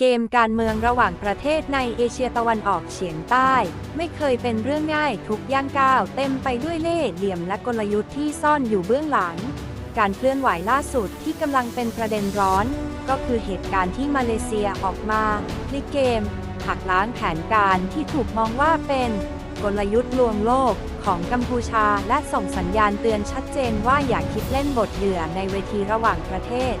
เกมการเมืองระหว่างประเทศในเอเชียตะวันออกเฉียงใต้ ไม่เคยเป็นเรื่องง่ายทุกย่างก้าวเต็มไปด้วยเล่ห์เหลี่ยมและกลยุทธ์ที่ซ่อนอยู่เบื้องหลัง การเคลื่อนไหวล่าสุดที่กำลังเป็นประเด็นร้อน ก็คือเหตุการณ์ที่มาเลเซียออกมาพลิเกมหักล้างแผนการที่ถูกมองว่าเป็นกลยุทธ์ลวงโลกของกัมพูชาและส่งสัญญาณเตือนชัดเจนว่าอย่าคิดเล่นบทเหยื่อในเวทีระหว่างประเทศ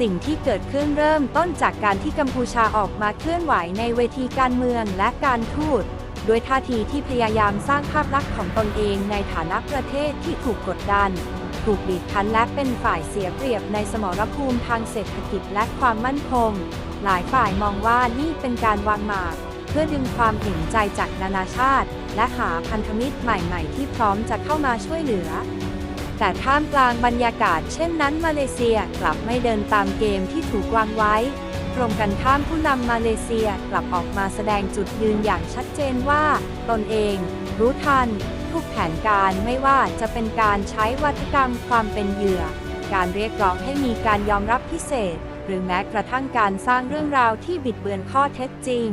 สิ่งที่เกิดขึ้นเริ่มต้นจากการที่กัมพูชาออกมาเคลื่อนไหวในเวทีการเมืองและการทูตด้วยท่าทีที่พยายามสร้างภาพลักษณ์ของตนเองในฐานะประเทศที่ถูกกดดัน ถูกบีบคั้นและเป็นฝ่ายเสียเปรียบในสมรภูมิทางเศรษฐกิจและความมั่นคง หลายฝ่ายมองว่านี่เป็นการวางหมาก เพื่อดึงความเห็นใจจากนานาชาติ และหาพันธมิตรใหม่ ๆ ที่พร้อมจะเข้ามาช่วยเหลือ แต่ท่ามกลางบรรยากาศเช่นนั้นมาเลเซียกลับไม่เดินตามเกมที่ถูกวางไว้ตรงกันข้ามผู้นำมาเลเซียกลับออกมาแสดงจุดยืนอย่างชัดเจนว่า ตนเอง รู้ทัน ทุกแผนการไม่ว่าจะเป็นการใช้วัฒกรรมความเป็นเหยื่อ การเรียกร้องให้มีการยอมรับพิเศษ หรือแม้กระทั่งการสร้างเรื่องราวที่บิดเบือนข้อเท็จจริง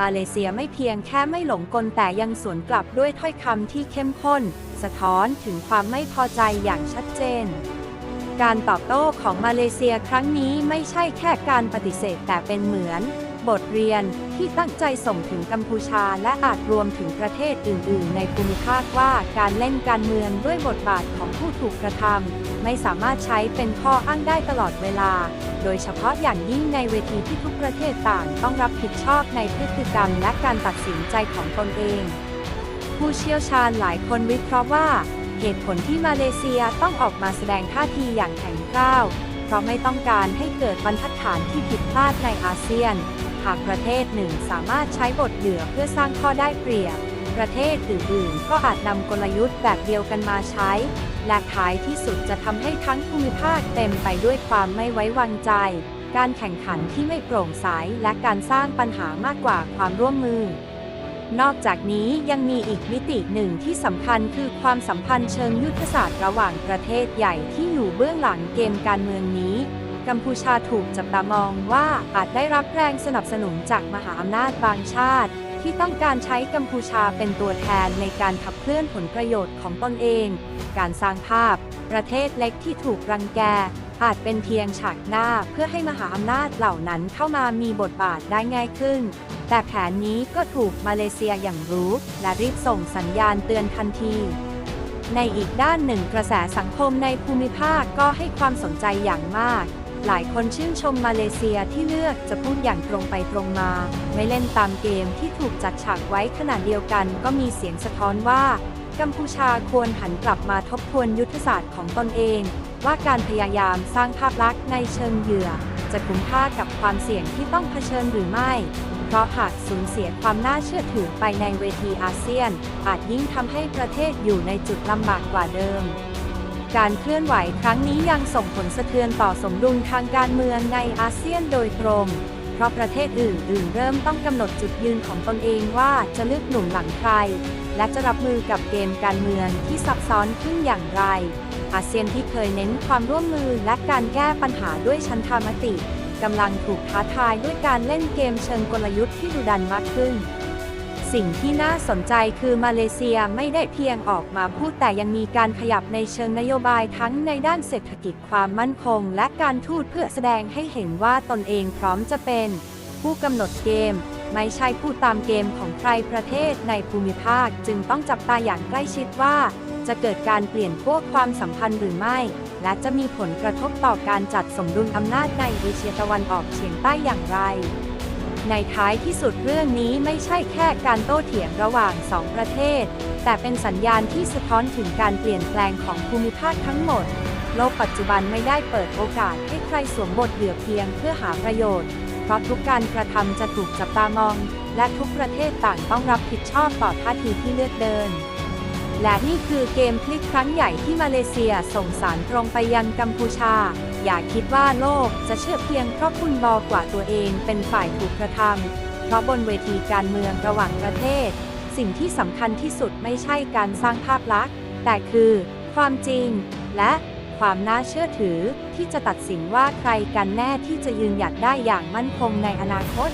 มาเลเซียไม่เพียงแค่ไม่หลงกลแต่ยังสวนกลับด้วยถ้อยคำที่เข้มข้น สะท้อนถึงความไม่พอใจอย่างชัดเจน การตอบโต้ของมาเลเซียครั้งนี้ไม่ใช่แค่การปฏิเสธแต่เป็นเหมือน บทเรียนที่ตั้งใจส่งถึงกัมพูชาและอาจรวมถึงประเทศอื่น ๆ ในภูมิภาคว่าการเล่นการเมืองด้วยบทบาทของผู้ถูกกระทำไม่สามารถใช้เป็นข้ออ้างได้ตลอดเวลา โดยเฉพาะอย่างยิ่งในเวทีที่ทุกประเทศต่างต้องรับผิดชอบในพฤติกรรมและการตัดสินใจของตนเอง ผู้เชี่ยวชาญหลายคนวิเคราะห์ว่า เหตุผลที่มาเลเซียต้องออกมาแสดงท่าทีอย่างแข็งกร้าว เพราะไม่ต้องการให้เกิดบรรทัดฐานที่ผิดพลาดในอาเซียน หากประเทศหนึ่งสามารถใช้บทเหยื่อเพื่อสร้างข้อได้เปรียบ ประเทศอื่นๆก็อาจนำกลยุทธ์แบบเดียวกันมาใช้ และท้ายที่สุดจะทำให้ทั้งภูมิภาคเต็มไปด้วยความไม่ไว้วางใจ การแข่งขันที่ไม่โปร่งใสและการสร้างปัญหามากกว่าความร่วมมือ นอกจากนี้ยังมีอีกมิติหนึ่งที่สำคัญคือความสัมพันธ์เชิงยุทธศาสตร์ระหว่างประเทศใหญ่ที่อยู่เบื้องหลังเกมการเมืองนี้ กัมพูชาถูกจับตามองว่าอาจได้รับแรงสนับสนุนจากมหาอำนาจบางชาติ ที่ต้องการใช้กัมพูชาเป็นตัวแทนในการขับเคลื่อนผลประโยชน์ของตนเอง การสร้างภาพ ประเทศเล็กที่ถูกรังแกอาจเป็นเพียงฉากหน้าเพื่อให้มหาอำนาจเหล่านั้นเข้ามามีบทบาทได้ง่ายขึ้น แต่แผนนี้ก็ถูกมาเลเซียอย่างรู้ และรีบส่งสัญญาณเตือนทันที ในอีกด้านหนึ่งกระแสสังคมในภูมิภาคก็ให้ความสนใจอย่างมาก หลายคนชื่นชมมาเลเซียที่เลือกจะพูดอย่างตรงไปตรงมา ไม่เล่นตามเกมที่ถูกจัดฉากไว้ขณะเดียวกันก็มีเสียงสะท้อนว่า กัมพูชาควรหันกลับมาทบทวนยุทธศาสตร์ของตนเอง ว่าการพยายามสร้างภาพลักษณ์ในเชิงเหยื่อ จะคุ้มค่ากับความเสี่ยงที่ต้องเผชิญหรือไม่ เพราะหากสูญเสียความน่าเชื่อถือไปในเวทีอาเซียน อาจยิ่งทำให้ประเทศอยู่ในจุดลำบากกว่าเดิม การเคลื่อนไหวครั้งนี้ยังส่งผลสะเทือนต่อสมดุลทางการเมืองในอาเซียนโดยตรง เพราะประเทศอื่นๆ เริ่มต้องกำหนดจุดยืนของตนเองว่าจะเลือกหนุนหลังใคร และจะรับมือกับเกมการเมืองที่ซับซ้อนขึ้นอย่างไรอาเซียนที่เคยเน้นความร่วมมือและการแก้ปัญหาด้วยชันธามติ กำลังถูกท้าทายด้วยการเล่นเกมเชิงกลยุทธ์ที่ดุดันมากขึ้น สิ่งที่น่าสนใจคือมาเลเซียไม่ได้เพียงออกมาพูดแต่ยังมีการขยับในเชิงนโยบายทั้งในด้านเศรษฐกิจความมั่นคง และการทูตเพื่อแสดงให้เห็นว่าตนเองพร้อมจะเป็น ผู้กำหนดเกม ไม่ใช่ผู้ตามเกมของใครประเทศในภูมิภาค จึงต้องจับตาอย่างใกล้ชิดว่า จะเกิดการเปลี่ยนพวความสัมพันธ์หรือไม่ และจะมีผลกระทบต่อการจัดสมดุลอำนาจในเอเชียตะวันออกเฉียงใต้อย่างไร ในท้ายที่สุดเรื่องนี้ไม่ใช่แค่การโต้เถียงระหว่างสองประเทศ แต่เป็นสัญญาณที่สะท้อนถึงการเปลี่ยนแปลงของภูมิภาคทั้งหมด โลกปัจจุบันไม่ได้เปิดโอกาสให้ใครสวมบทเหยื่อเพียงเพื่อหาประโยชน์เพราะทุกการกระทำจะถูกจับตามอง และทุกประเทศต่างต้องรับผิดชอบต่อท่าทีที่เลือกเดิน และนี่คือเกมพลิกครั้งใหญ่ที่มาเลเซียส่งสารตรงไปยังกัมพูชา อย่าคิดว่าโลกจะเชื่อเพียงเพราะคุณบอกว่าตัวเองเป็นฝ่ายถูกกระทำเพราะบนเวทีการเมืองระหว่างประเทศ สิ่งที่สำคัญที่สุดไม่ใช่การสร้างภาพลักษณ์ แต่คือ ความจริง และคความน่าเชื่อถือที่จะตัดสินว่าใครกันแน่ที่จะยืนหยัดได้อย่างมั่นคงในอนาคต